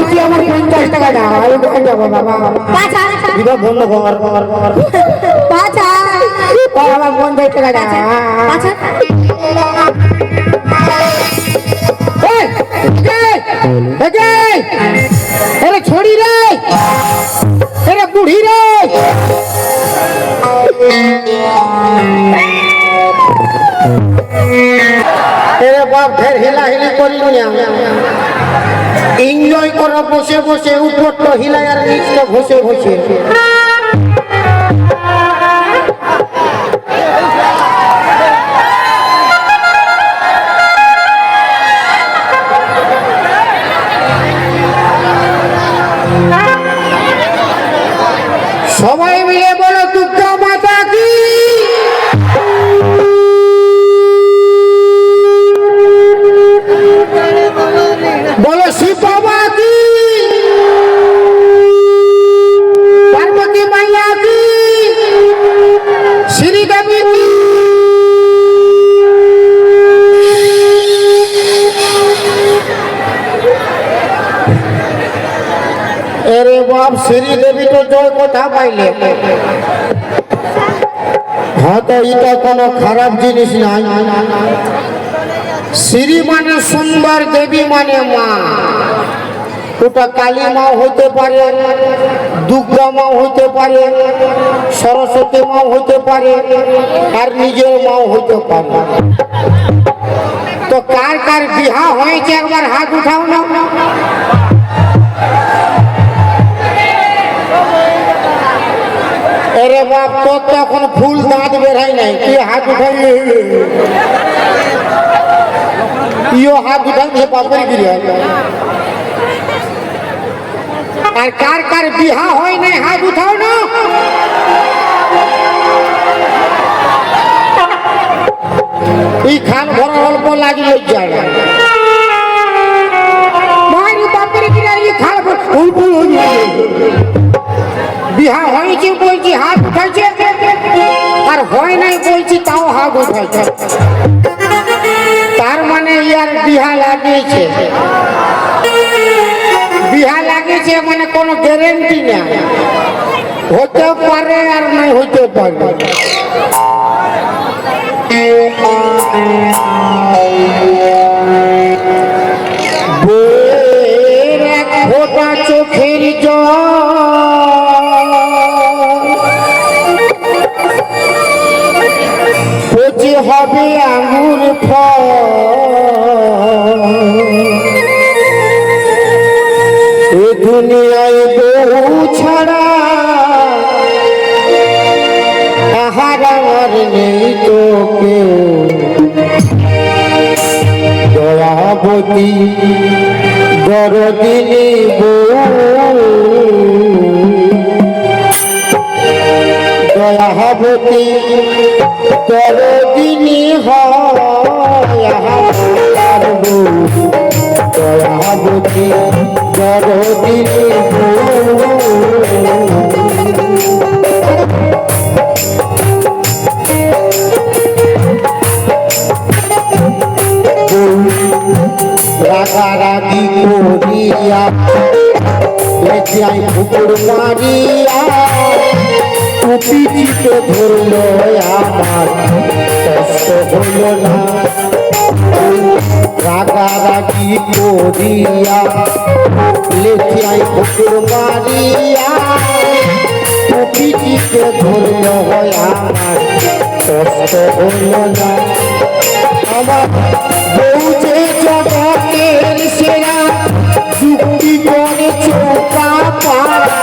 বলছি আমার পঞ্চাশ টাকা দাও আমি কোথায় যাব বাবা। বন্ধ কর কর কর বাঁচা ও আমার পঞ্চাশ টাকা দাও। আরে ছড়ি রে আরে বুড়ি রে। এরে বাপ ঢের হিলা হিলি করি এনজয় করো বসে বসে উপর তো হিলায়ার নিচ তো ঘষে ঘষে। এরে বাপ শ্রীদেবী তো জয় কথা পাইলে। হ্যাঁ তো এটা কোনো খারাপ জিনিস নাই। শ্রী মানে সুন্দর দেবী মানে মা। ওটা কালী মা হতে পারে, দুর্গা মা হতে পারে, সরস্বতী মা হতে পারে, আর নিজের মাও হতে পারে। তো কার কার বিহা হয়েছে একবার হাত উঠাও না। আরে বাপ, তোর তো এখন ফুল দাঁত বেরাই নাই কি হাত উঠাই ইও হাত উঠাইছে বাপের গিরি আর কার কার বিহা হয় নাই, হাত উঠাও না। এই খান ভরা অল্প লাগলে যায় মারি বাপের গিরি এই খান বিহা হয়েছে বলছি, হাত উঠাইছে। আর হয় নাই বলছি, তাও হাত উঠাইছে। তার মানে ইয়ার বিহা লাগিয়েছে। বিহা লাগিয়েছে মানে কোনো গ্যারেন্টি না হতে পারে আর নাই হতে পারে। হবে আঙুর ফল। এ দুনিয়ায় বহু ছাড়া আহার আমার নেই তো কেউ। দয়াবতী, গরদিনী বউ। দয়াবতী দরদিনী হয় আমার বউ দয়াবতী রাগারাগি করিয়া মারিয়া কুপিটিতে ধরল আমার কষ্ট হইল না। রাগারাগি করিয়া লেখাই পুকুর মারিয়া কুপিটিতে ধরল আমার কষ্ট হইল না। আমার বউ যে জগতের সেরা, যুক্তি করে চোখা পাড়া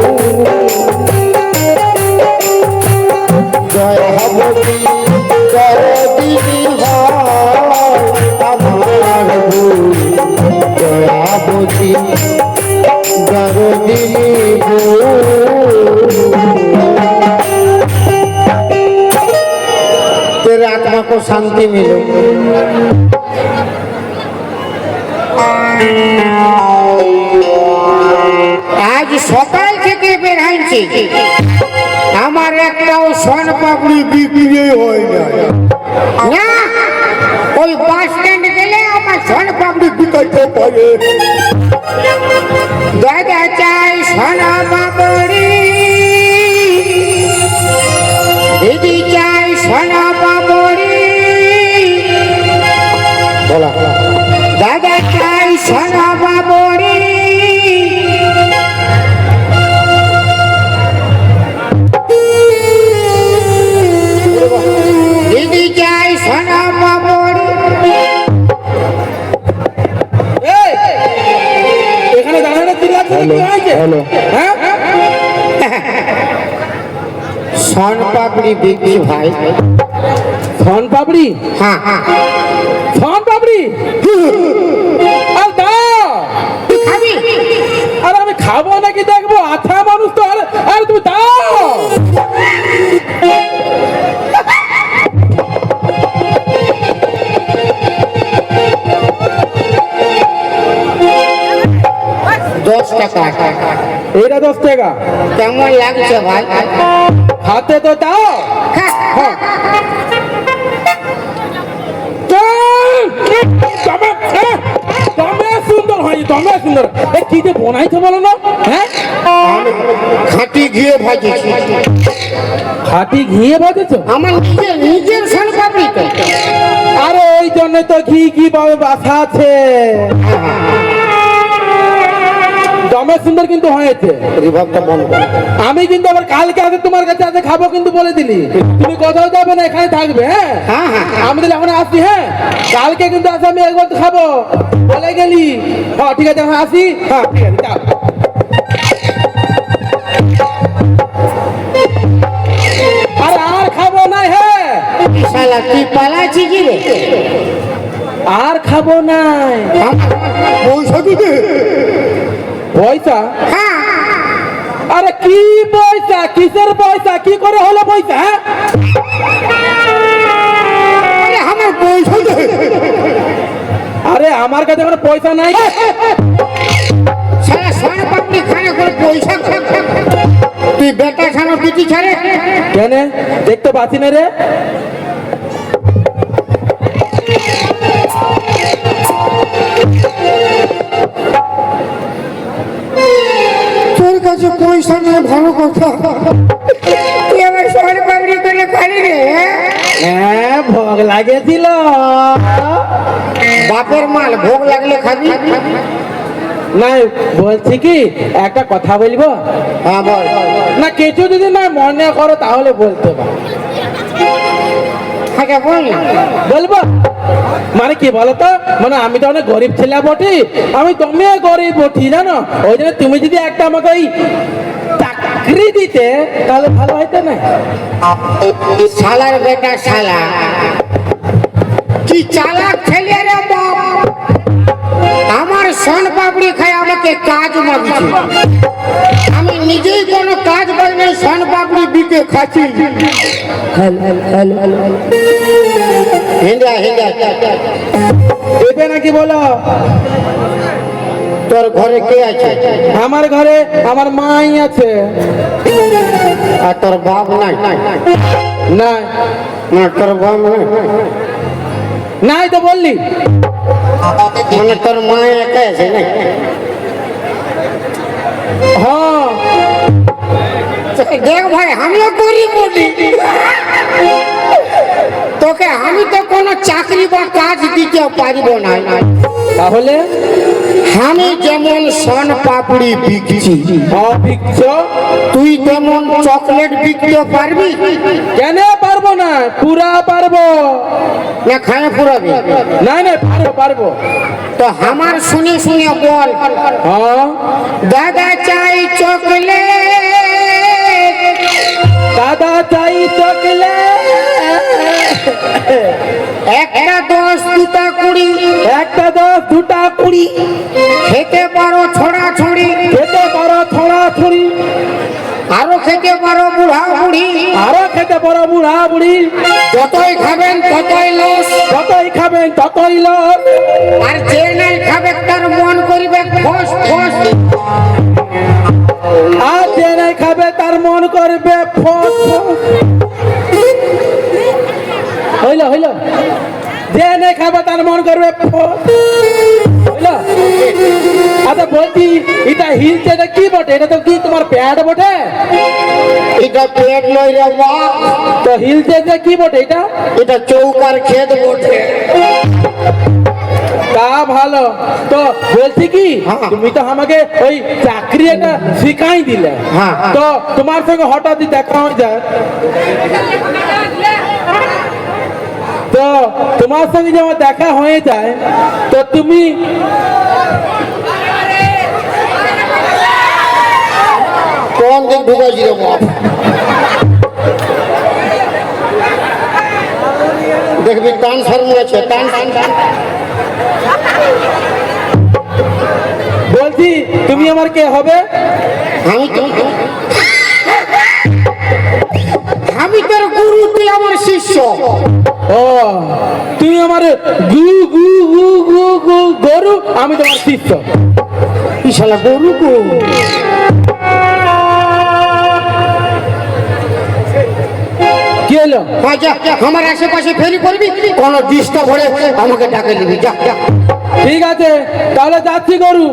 শান্তি মিলুক। আজ সকাল থেকে বের হয়েছি। আমার একটাও সন পাপড়ি বিক্রি হয় না। ওই বাস স্ট্যান্ড গেলে আমার সন পাপড়ি বিকাইতে পারে। দাদা চাই সন আমার হয়েছে হ্যাঁ? সন পাপড়ি বিক্রি ভাই। ধন পাপড়ি? হ্যাঁ। হ্যাঁ ধন পাপড়ি? আর দাও আর আমি খাব নাকি দেখব? আথা মানুষ তো আর এটা দশ টাকা। কেমন লাগছে ভাই? হাতে তো দাও। হ্যাঁ। হ্যাঁ, সুন্দর তবে সুন্দর। এ কি যে বনাইছে বলো না? হ্যাঁ? খাঁটি ঘিয়ে ভাজেছি। খাটি ঘিয়ে আমার নিজের নিজের সন পাপড়ি আরে ওই জন্য তো ঘি ঘি ভাবে বাসা আছে। দমে সুন্দর কিন্তু হয়েছে। রিভাবটা বন্ধ আমি কিন্তু আবার কালকে আগে তোমার কাছে আজকে খাব কিন্তু বলে দিলি। তুমি কোথাও যাবে না এখানে থাকবে হ্যাঁ? হ্যাঁ হ্যাঁ। আমি তাহলে এখন আসি হ্যাঁ? কালকে কিন্তু আসে আমি একবার তো খাব। বলে গেলি? হ্যাঁ ঠিক আছে এখন আসি। হ্যাঁ। ঠিক আছে। আর আর খাব না হ্যাঁ? শালা তুই কি রে? আর খাব নাই পয়সা দিতে। পয়সা? হ্যাঁ। আরে কি পয়সা? কিসের পয়সা? কি করে হলো পয়সা হ্যাঁ? আরে আমার পয়সা আরে আমার কাছে কোনো পয়সা নাই। তুই বেটা ছানা পিটি ছাড়ে? কেন? দেখতে পাচ্ছি না রে। পয়সা নেই ভালো কথা। তুই আমার সন পাগড়ি করে পারি রে হ্যাঁ? ভোগ লাগেছিল বাপের মাল ভোগ লাগলে খাবি। না বলছি কি একটা কথা বলব? হ্যাঁ বল। না কিছু যদি না মনে করো তাহলে বলতে পারো। বল বলব? মানে কি বলতো? মানে আমি তো অনেক গরিব ছেলে বটি। আমি তুমিও গরিব বটি, জানো? ওই জন্য তুমি যদি একটা আমাকে ওই চাকরি দিতে, তাহলে ভালো হইতো না? শালার বেটা শালা। কি চালাক ছেলে রে বাপ? আমার সন পাপড়ি খাই আমাকে কাজ মাগছে আমি নিজেই কোনো কাজ পাই নাই সন পাপড়ি বিকে খাচ্ছি। হিন্দা হিন্দা দেবে নাকি বলো? তোর ঘরে কে আছে? আমার ঘরে আমার মাই আছে। আর তোর বাপ নাই? না। না তোর বাপ নাই? নাই তো বললি। মানে তোর মা একা আছে না দেখ ভাই, আমিও বলি। তোকে আমি তো কোনো চাকরি বা কাজ দিতে পারিব না। তাহলে? আমি যেমন সন পাপড়ি বিকছি অভিজ্ঞ তুই তেমন চকলেট বিকতে পারবি। কেন পারব না? পুরা পারব। না খায় পুরাবি না না পারব পারব। তো আমার শুনে শুনে বল। হ্যাঁ। দাদা চাই চকলেট। দাদা চাই চকলে একটা দশ দুটা কুড়ি একটা দশ দুটা কুড়ি। খেতে পারো ছড়া ছড়ি খেতে পারো ছড়া ছড়ি আরও খেতে পারো বুড়া বুড়ি আরও খেতে পারো বুড়া বুড়ি যতই খাবেন ততই লস। যতই খাবেন ততই লোক আর যে নাই খাবে তার মন করিবে ফস ফস আর যে নাই খাবে তার মন করবে ফস। হইল খাবে তার মন করবে আচ্ছা বলছি এটা হিলছে এটা কি বটে? এটা তো কি তোমার প্যাড বটে? এটা পেট নয় রে মা। তো হিলছে যে কি বটে এটা? এটা চৌকার খেত বটে। তা ভালো। তো বলছি কি হ্যাঁ। তুমি তো আমাকে ওই চাকরি একটা শিখাই দিলে। হ্যাঁ, হ্যাঁ। তো তোমার সঙ্গে হঠাৎ দেখা হয়ে যায়। তো তোমার সঙ্গে যেমন দেখা হয়ে যায় তো তুমি কোন দিক ঢুকাইছি রে মা? দেখবি টান আছে টান টান টান বলছি তুমি আমার কে হবে? আমি তো আমি তোর গুরু তুই আমার শিষ্য। ও তুমি আমার গু গু গু গু গু গরু আমি তোমার শিষ্য। শালা গরু গো? কি হলো? আমার আশেপাশে ফেরি করবি? কোনো ডিস্টার্ব হলে আমাকে ডাকে নিবি যা যা। ঠিক আছে তাহলে যাচ্ছি গরু।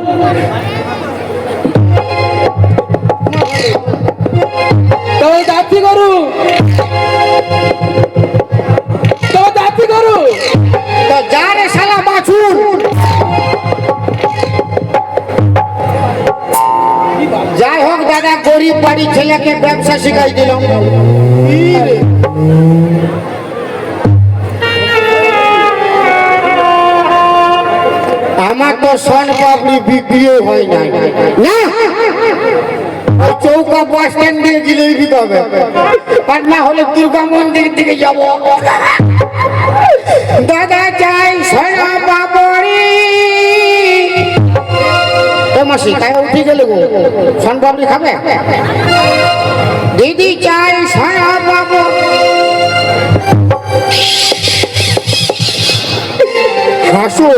তাহলে যাচ্ছি গরু। তাহলে যাচ্ছি গরু। যা রে শালা বাছুর যাই হোক দাদা গরিব বাড়ির ছেলেকে ব্যবসা শিখাই দিলাম। আমার তো সন পাপড়ি বিক্রিও হয় না। ওই চৌকা বাস স্ট্যান্ড দিয়ে গেলেই দিতে হবে। আর না হলে দুর্গা মন্দির দিকে যাব। দাদা চাই মাসি, তাই উঠে গেলে গো। খাবে? দিদি চাই সোনা হাসো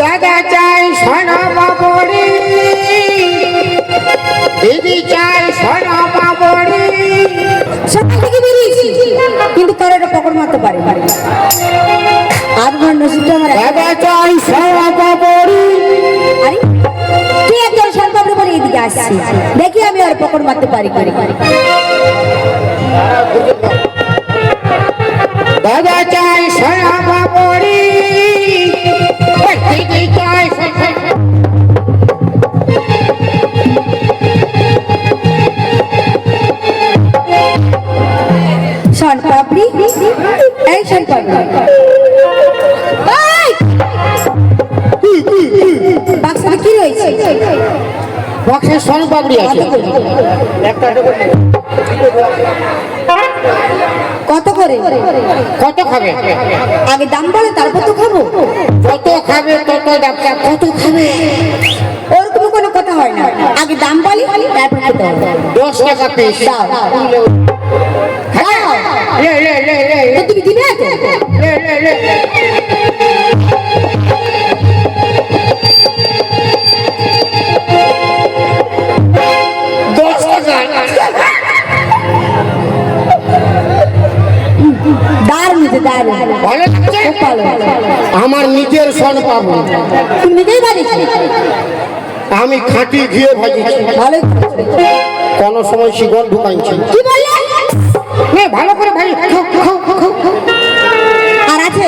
দাদা চাই সোনা পাপড়ি দিদি চাই সোনা পাপড়ি। সকাল থেকে বেরিয়েছি কিন্তু কারও একটা পকড় মারতে পারি আর আমার নসিবটা আমার দাদা চাই সোনা পাপড়ি। আরে তুই একজন সরকারের বলে এদিকে আসছি দেখি আমি আর পকড় মারতে পারি পারি দাদা চাই সোনা ওই দিদি চাই বক্সে সোনা পাপড়ি আছে। কত করে? কত খাবে? আগে দাম বলে তারপর তো খাব। যত খাবে তত ডাক্তার কত খাবে? ওরকম কোনো কথা হয় না। আগে দাম বলি তারপর খেতে হবে। দশ টাকা পিস লে তুমি দিবে তুমি নিজেই আমি খাঁটি ঘিয়ে ভালো কোনো সময় ঢুকাইছি কি বললে? নে ভালো করে ভাই। আর আছে?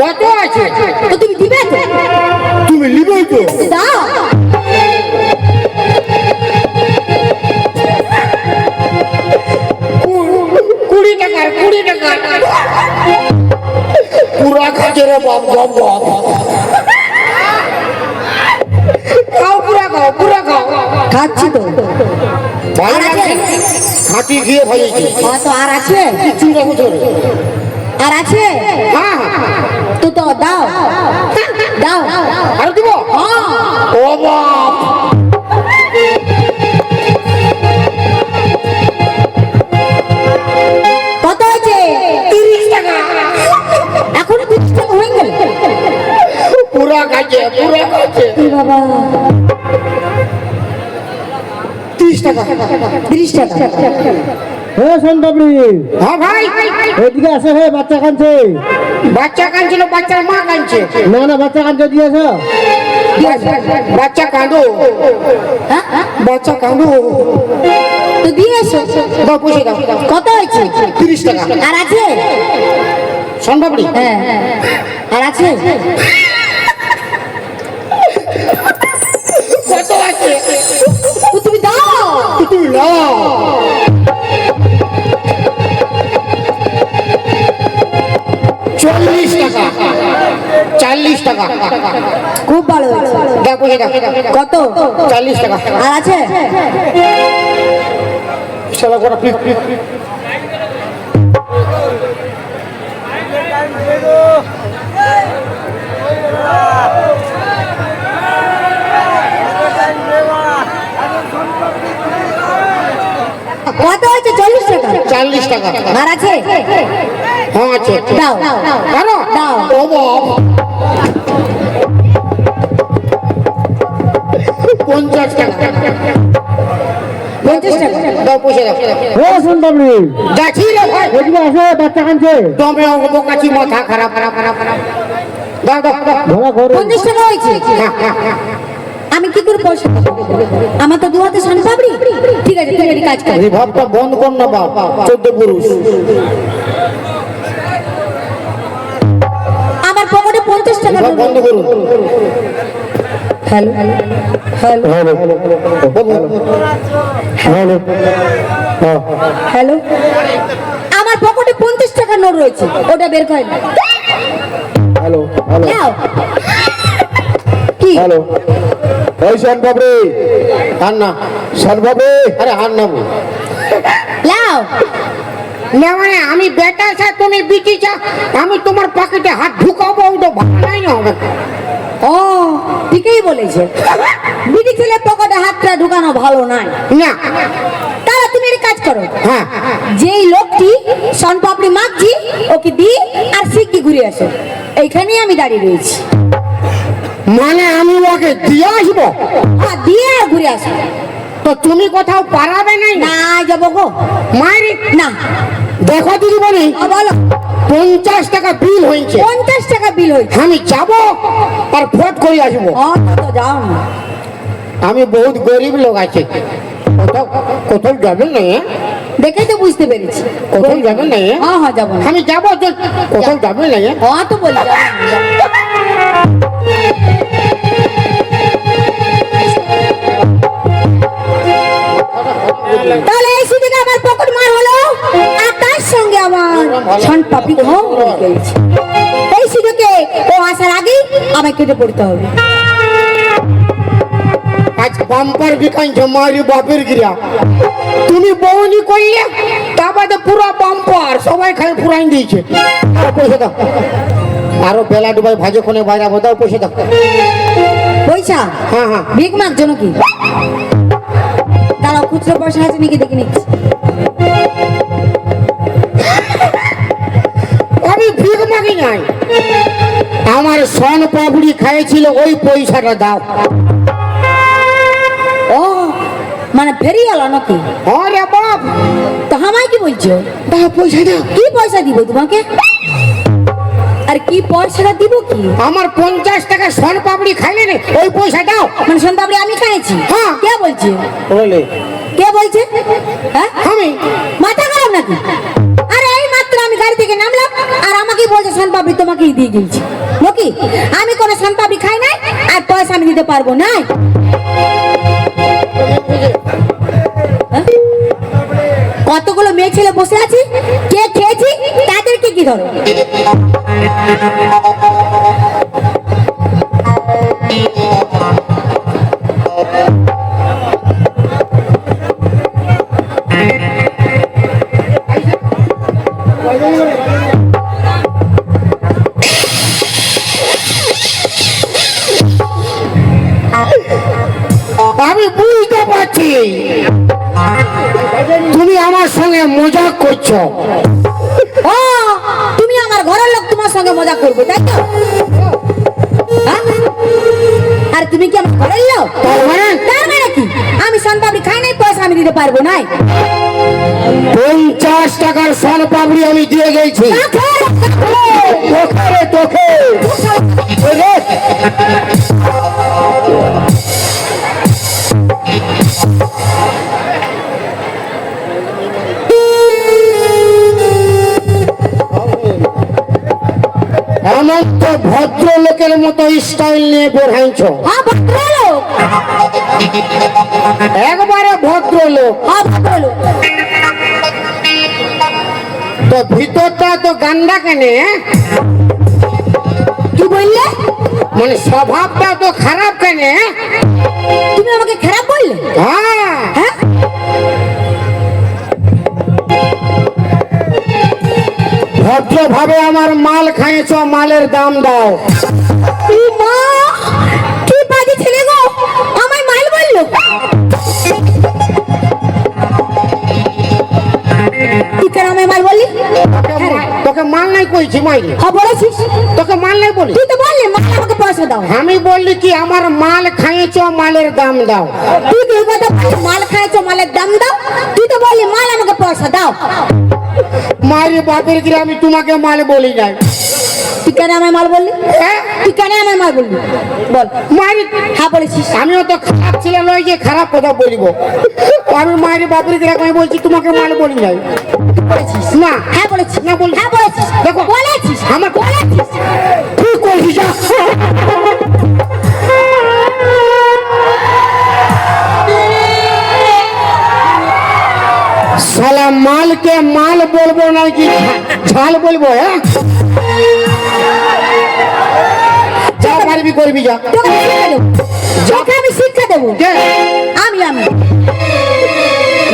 কত আছে? তো তুমি দিবে তো? তুমি লিবেই তো? দাও। কুড়ি টাকার কুড়ি টাকার পুরা খাচ্ছে রে বাপ বাপ বাপ খাও পুরা খাও পুরা খাও। খাচ্ছি তো। ভালো লাগছে? গিয়ে ঘিয়ে ভাজিছি হ্যাঁ তো আর আছে? চুড়া বছর আর আছে? হ্যাঁ হ্যাঁ। তো তো দাও। দাও। আর দিব? হ্যাঁ। ও বাপ! খাচ্ছে পুরো খাচ্ছে কি বাবা। তিরিশ টাকা। তিরিশ টাকা। হে সোনপাপড়ি হ্যাঁ ভাই। এদিকে আসে হে বাচ্চা কাঁদছে। বাচ্চা কাঁদছিল বাচ্চার মা কাঁদছে। না না বাচ্চা কাঁদছে দিয়েছ বাচ্চা কাঁদো। হ্যাঁ হ্যাঁ? বাচ্চা কাঁদো। তো দিয়ে এসো দাও পয়সা দাও। কত হয়েছে? তিরিশ টাকা। আর আছে? সম্ভবড়ি হ্যাঁ। আর আছে? কত আছে তুমি দাও। তুমি নাও চল্লিশ টাকা। চাল্লিশ টাকা। খুব ভালো দাও কত? চাল্লিশ টাকা। আর আছে? করা কত হয়েছে চল্লিশ টাকা। চাল্লিশ টাকা। আর আছে? হ্যাঁ আছে দাও। আরও দাও। ও পঞ্চাশ টাকা। পঞ্চাশ টাকা। দাও পয়সা দাও হে সোনপাপড়ি যাচ্ছি রে ভাই। এদিকে আসে বাচ্চা কাঁদছে দমে অঙ্গ কাছি মাথা খারাপ খারাপ খারাপ খারাপ। দাও দাও দাও। ধরা করো পঞ্চাশ টাকা হয়েছে। আমি কি করে পয়সা দেবো? আমার তো দু হাতে সান পাবড়ি ঠিক আছে তুমি কাজ করো। এই ভাবটা বন্ধ কর না বাপ চোদ্দ পুরুষ। আমার পকেটে পঞ্চাশ টাকা বন্ধ করুন হ্যালো হ্যালো হ্যালো। হ্যাঁ হ্যালো আমার পকেটে পঞ্চাশ টাকা নোট রয়েছে ওটা বের করে নাও। Hello hello. হ্যালো। এই হার না সোনপাপড়ি আরে হার লাও। না মানে আমি বেটা চা তুমি বিটি চা আমি তোমার পকেটে হাত ঢুকাবো ওটা ভালো নাই না হবে। ও ঠিকই বলেছে। বিটি ছেলে পকেটে হাতটা ঢুকানো ভালো নয়। না। তাহলে তুমি একটা কাজ করো। হ্যাঁ। যেই লোকটি সনপাপড়ি মাগছি ওকে দি আর শিগগি ঘুরে আসো। এইখানেই আমি দাঁড়িয়ে রয়েছি। মানে আমি ওকে দিয়ে আসব? হ্যাঁ দিয়ে ঘুরে আসব তো তুমি কোথাও পারাবে নাই? না যাব গো। মায়ের না। দেখো দিদি বলি। পঞ্চাশ টাকা বিল হয়েছে। পঞ্চাশ টাকা বিল হয়েছে। আমি যাব আর ভোট করে আসব। যাও না। আমি বহুত গরিব লোক আছে। কোথাও কোথাও যাবেন না? দেখেই তো বুঝতে পেরেছি। কোথাও যাবেন না হ্যাঁ? হ্যাঁ যাব আমি যাব কোথাও যাবেন না হ্যাঁ? তো বলি যাব। তাহলে এই সুযোগে আমার পকেট মার হলো, আর তার সঙ্গে আমার ছন খাও গেছে। এই সুযোগে ও আসার আগেই আমায় কেটে পড়তে হবে। আজ বাম্পার বিকাইছে মারি বাপের গিরা তুমি বউনি করলে তা বাদে পুরো বাম্পার, সবাই খালি ফুরাই দিয়েছে। পয়সা দাও। আরও বেলা ডুবাই ভাজে কোনে বাজাবো দাও পয়সা দাও পয়সা? হ্যাঁ হ্যাঁ। ভিক মার জন্য কি দাঁড়াও খুচরো পয়সা আছে নাকি দেখে নিচ্ছি। আমি ভিক মাগি নাই। আমার সন পাপড়ি খাইছিল ওই পয়সাটা দাও। ও মানে ফেরি গেল নাকি আরে বাপ। তো আমায় কি বলছো? দাও পয়সা দাও। কি পয়সা দিব তোমাকে? আর কি পয়সাটা দিব কি? আমার পঞ্চাশ টাকা সন পাপড়ি খাইলে ওই পয়সা দাও। মানে সন্তাবড়ি আমি খাইছি? হ্যাঁ। কে বলছে? বলে। কে বলছে? হ্যাঁ? আমি। মাথা খারাপ নাকি? আরে এই মাত্র আমি গাড়ি থেকে নামলাম আর আমাকে বলছে সনপাপড়ি তোমাকেই দিয়ে দিয়েছি নাকি? আমি কোনো সনপাপড়ি খাই নাই আর পয়সা আমি দিতে পারব না হ্যাঁ? কতগুলো মেয়ে ছেলে বসে আছে? কি ধরো। আমি বুঝতে পারছি। তুমি আমার সঙ্গে মজা করছ। করবে তাই তো? আর তুমি কি আমার ঘরের লোক তার মানে? কি? আমি সনপাপড়ি খাই নাই পয়সা আমি দিতে পারব নাই। পঞ্চাশ টাকার সন পাবড়ি আমি দিয়ে গেছি। তোকে। তোকে। ওই রে। এমন তো ভদ্রলোকের মতো স্টাইল নিয়ে বেড়াইছ হ্যাঁ ভদ্রলোক। একবারে ভদ্রলোক। হ্যাঁ ভদ্রলোক। তো ভিতরটা তো গান্ডা কেনে কি বললে? মানে স্বভাবটা তো খারাপ কেনে তুমি আমাকে খারাপ বললে? হ্যাঁ হ্যাঁ। ভদ্রভাবে আমার মাল খাইছ মালের দাম দাও। কি বাজে ছেলে গো আমায় মাল বলল? বললি? তোকে মাল নাই কইছি মাইরি। হ্যাঁ বলেছিস। তোকে মাল নাই বলি? তুই তো বললি মাল আমাকে পয়সা দাও। আমি বললি কি আমার মাল খাইছ মালের দাম দাও। তুই তো এই কথা মাল খাইছো মালের দাম দাও। তুই তো বললি মাল আমাকে পয়সা দাও। মায়ের বাপের আমি তোমাকে মাল বলি নাই। তুই কেন আমায় মাল বললি? হ্যাঁ? তুই কেন আমায় মাল বললি? বল। মায়ের হ্যাঁ বলেছিস। আমিও তো খারাপ ছেলে নয় যে খারাপ কথা বলিব। আমি মায়ের বাপের গিয়ে আমি বলছি তোমাকে মাল বলি নাই। বলেছিস? না। হ্যাঁ বলেছিস। না বল হ্যাঁ বলেছিস। দেখো। বলেছিস। আমার বলেছিস। করেছিস? সালা মালকে মাল বলব না কি ঝাল বলব হ্যাঁ? যা পারবি করবি যা। তোকে আমি শিক্ষা দেবো। আমি আমি।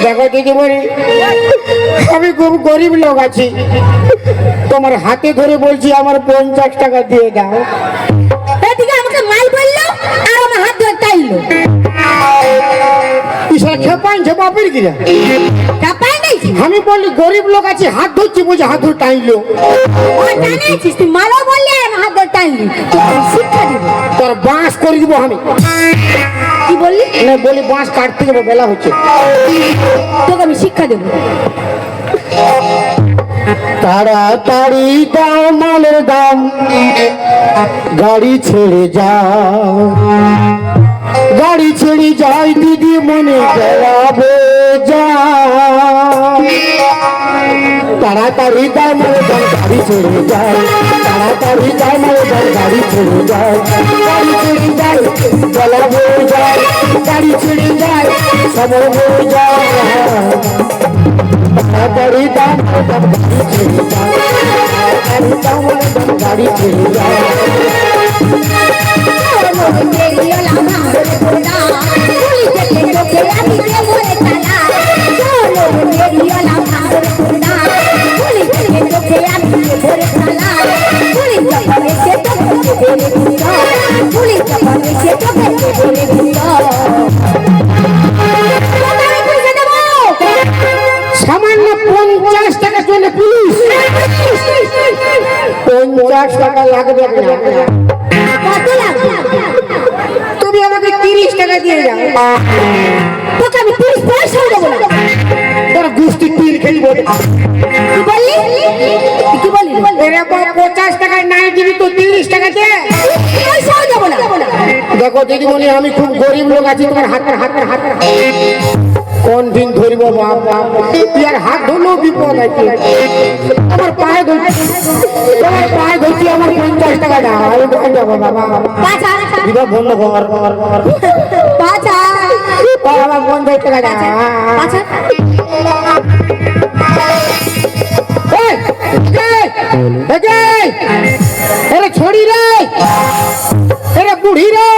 দেখো দিদি বলি আমি খুব গরিব লোক আছি। তোমার হাতে ধরে বলছি আমার পঞ্চাশ টাকা দিয়ে দাও। এদিকে আমাকে মাল বলল আর আমার হাত ধরে টাইলো ইসরা খেপাইছে বাপের আমি বললি গরিব লোক আছে হাত ধরছি বলছি হাত ধরে টাইলো জানিয়েছিস তুই বললি আর হাত ধরে টাইলি শিক্ষা দেবো। তোর বাঁশ করে দিব আমি। কি বললি? না বলি বাঁশ কাটতে যাব বেলা হচ্ছে। তোকে আমি শিক্ষা দেবো। তাড়াতাড়ি দাও মালের দাম গাড়ি ছেড়ে যাও। গাড়ি ছেড়ে যাই দিদি মনে বেড়াবো যা। তাড়াতাড়ি মালের দাম গাড়ি ছেড়ে যাও তাড়াতাড়ি মালের দাম গাড়ি ছেড়ে যাও গাড়ি ছেড়ে যাই বেড়াবো যাই গাড়ি ছেড়ে যাই সময় হয়ে যায়। তাড়াতাড়ি দাম গাড়ি ছেড়ে যায়। তাড়াতাড়ি দাম গাড়ি ছেড়ে যায়। সামান্য পঞ্চাশ টাকার জন্য পুলিশ। পঞ্চাশ টাকা লাগবে তুমি আমাকে তিরিশ টাকা দিয়ে যাও তোকে আমি তিরিশ পয়সাও দেবো না। তোর গুষ্টি তিল খেলব কি বললি? কি বললি? এরকম পঞ্চাশ টাকায় নাই দিবি তো তিরিশ টাকা দে দেখো দিদিমণি আমি খুব গরিব লোক আছি তোমার হাতের হাতের হাতের কোন দিন ধরিব হাত ধরলেও বিপদ আছে আমার পায়ে ধরছি তোমার পায়ে ধরছি আমার পঞ্চাশ টাকা দাও যাব বাবা বিবাহ বন্ধ খবর বাবা পঞ্চাশ টাকা দাও ছড়ি রে বুড়ি রে।